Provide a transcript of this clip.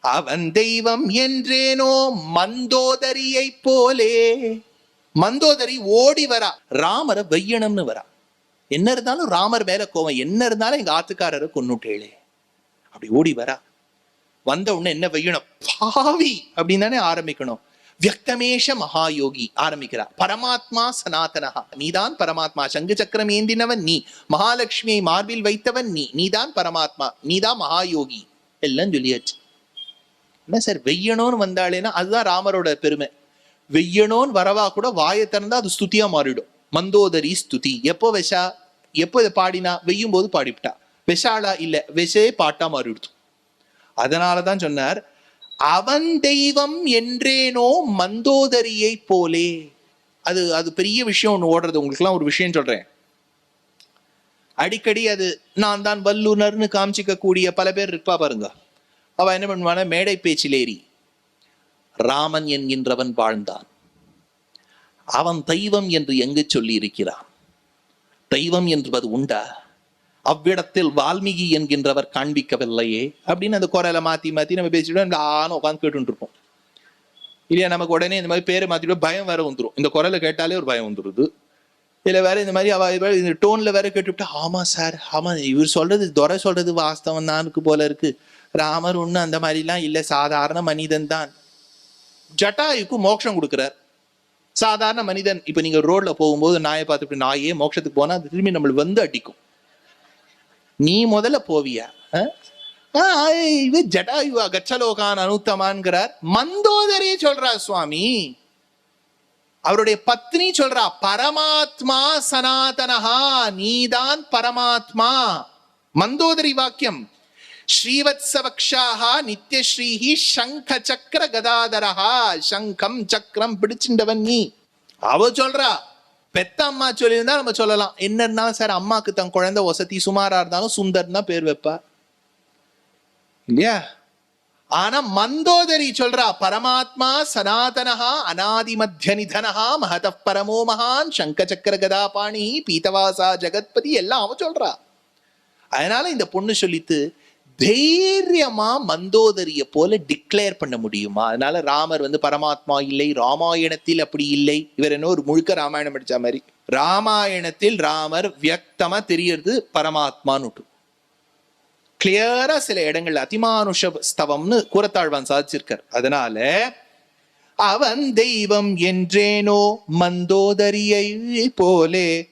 அவன் தெய்வம் என்றேனோ மந்தோதரியை போலே. மந்தோதரி ஓடி வரா. ராமரை வெய்யணும்னு வரா. என்ன இருந்தாலும் ராமர் மேல கோவம். என்ன இருந்தாலும் எங்க ஆத்துக்காரரை கொன்னுட்டேளே. அப்படி ஓடி வரா. வந்த உடனே என்ன வெய்யணும்? பாவி அப்படின்னு தானே ஆரம்பிக்கணும். வியக்தமேஷ மகாயோகி ஆரம்பிக்கிறா. பரமாத்மா சனாதனஹா. நீதான் பரமாத்மா. சங்கு சக்கரம் ஏந்தினவன் நீ. மகாலட்சுமியை மார்பில் வைத்தவன் நீ. நீதான் பரமாத்மா. நீதான் மகாயோகி. எல்லாம் சொல்லியாச்சு. என்ன சார்? வெய்யணும்னு வந்தாளேன்னா அதுதான் ராமரோட பெருமை. வெய்யணும்னு வரவா கூட வாயை திறந்தா அது ஸ்துதியா மாறிடும் மந்தோதரி ஸ்துதி. எப்போ வெஷா? எப்போ இதை பாடினா? வெய்யும் போது பாடிவிட்டா. விஷாலா இல்ல வெஷே பாட்டா மாறிடுது அதனாலதான் சொன்னார் அவன் தெய்வம் என்றேனோ மந்தோதரியை போலே. அது அது பெரிய விஷயம் ஒன்று ஓடுறது. உங்களுக்குலாம் ஒரு விஷயம் சொல்றேன். அடிக்கடி அது நான் தான் வல்லுனர்னு காமிச்சிக்க கூடிய பல பேர் இருப்பா பாருங்க. அவன் என்ன பண்ணுவான மேடை பேச்சிலேறி ராமன் என்கின்றவன் வாழ்ந்தான். அவன் தெய்வம் என்று எங்கு சொல்லி இருக்கிறான் தெய்வம் என்பது உண்டா? அவ்விடத்தில் வால்மீகி என்கின்றவர் காண்பிக்கவில்லையே. அப்படின்னு அந்த குரலை மாத்தி மாத்தி நம்ம பேசிட்டோம். நானும் உட்காந்து கேட்டு இருப்போம் இல்லையா? நமக்கு உடனே இந்த மாதிரி பேரை மாத்திட்டு பயம் வேற வந்துரும். இந்த குரலை கேட்டாலே ஒரு பயம் வந்துருது. இல்லை வேற இந்த மாதிரி அவ இந்த டோன்ல வேற கேட்டுவிட்டா ஆமா சார் ஆமா இவர் சொல்றது துறை சொல்றது வாஸ்தவம் தான் இருக்கு போல இருக்கு. ராமர் ஒண்ணு அந்த மாதிரிலாம் இல்லை சாதாரண மனிதன் தான். ஜட்டாயுக்கு மோட்சம் கொடுக்குறார். சாதாரண மனிதன் இப்ப நீங்க ரோட்ல போகும்போது நாயை பார்த்துட்டு நாயே மோட்சத்துக்கு போனால் அது திரும்பி நம்மளுக்கு வந்து அடிக்கும். நீ முதல்ல போவியா? அஹ்? ஆ, இவ ஜடாயுவா கச்சலோகான் அனுத்தமான்கிறார். மந்தோதரி சொல்றா சுவாமி. அவருடைய பத்னி சொல்றா பரமாத்மா சனாதனஹா நீதான் பரமாத்மா. மந்தோதரி வாக்கியம். ஸ்ரீவத்சவக்ஷாஹா நித்யஸ்ரீஹி சங்க சக்கர கதாதரஹா சங்கம் சக்கரம் பிடிச்சிண்டவன் நீ. அவ சொல்றா பெத்த அம்மா சொல்லியிருந்தா நம்ம சொல்லலாம். என்ன இருந்தாலும் சார் அம்மாக்கு தன் குழந்தை வசதி சுமாரா இருந்தாலும் சுந்தர் தான் பேர் வைப்பா. இல்லையா? ஆனா மந்தோதரி சொல்றா பரமாத்மா சனாதனஹா அநாதி மத்திய நிதனஹா மகத பரமோ மகான் சங்க சக்கர கதாபாணி பீதவாசா ஜெகத்பதி எல்லாம் அவன் சொல்றா. அதனால இந்த பொண்ணு சொல்லித்து தைரியமா மந்தோதரிய போல டிக்ளேர் பண்ண முடியுமா? அதனால ராமர் வந்து பரமாத்மா இல்லை ராமாயணத்தில் அப்படி இல்லை. இவர் என்ன ஒரு முழுக்க ராமாயணம் படிச்ச மாதிரி. ராமாயணத்தில் ராமர் வியக்தமா தெரியறது பரமாத்மான்னு கிளியரா சில இடங்கள்ல அதிமானுஷ ஸ்தவம்னு கூறத்தாழ்வான் சாதிச்சிருக்கார். அதனால அவன் தெய்வம் என்றேனோ மந்தோதரியை போலே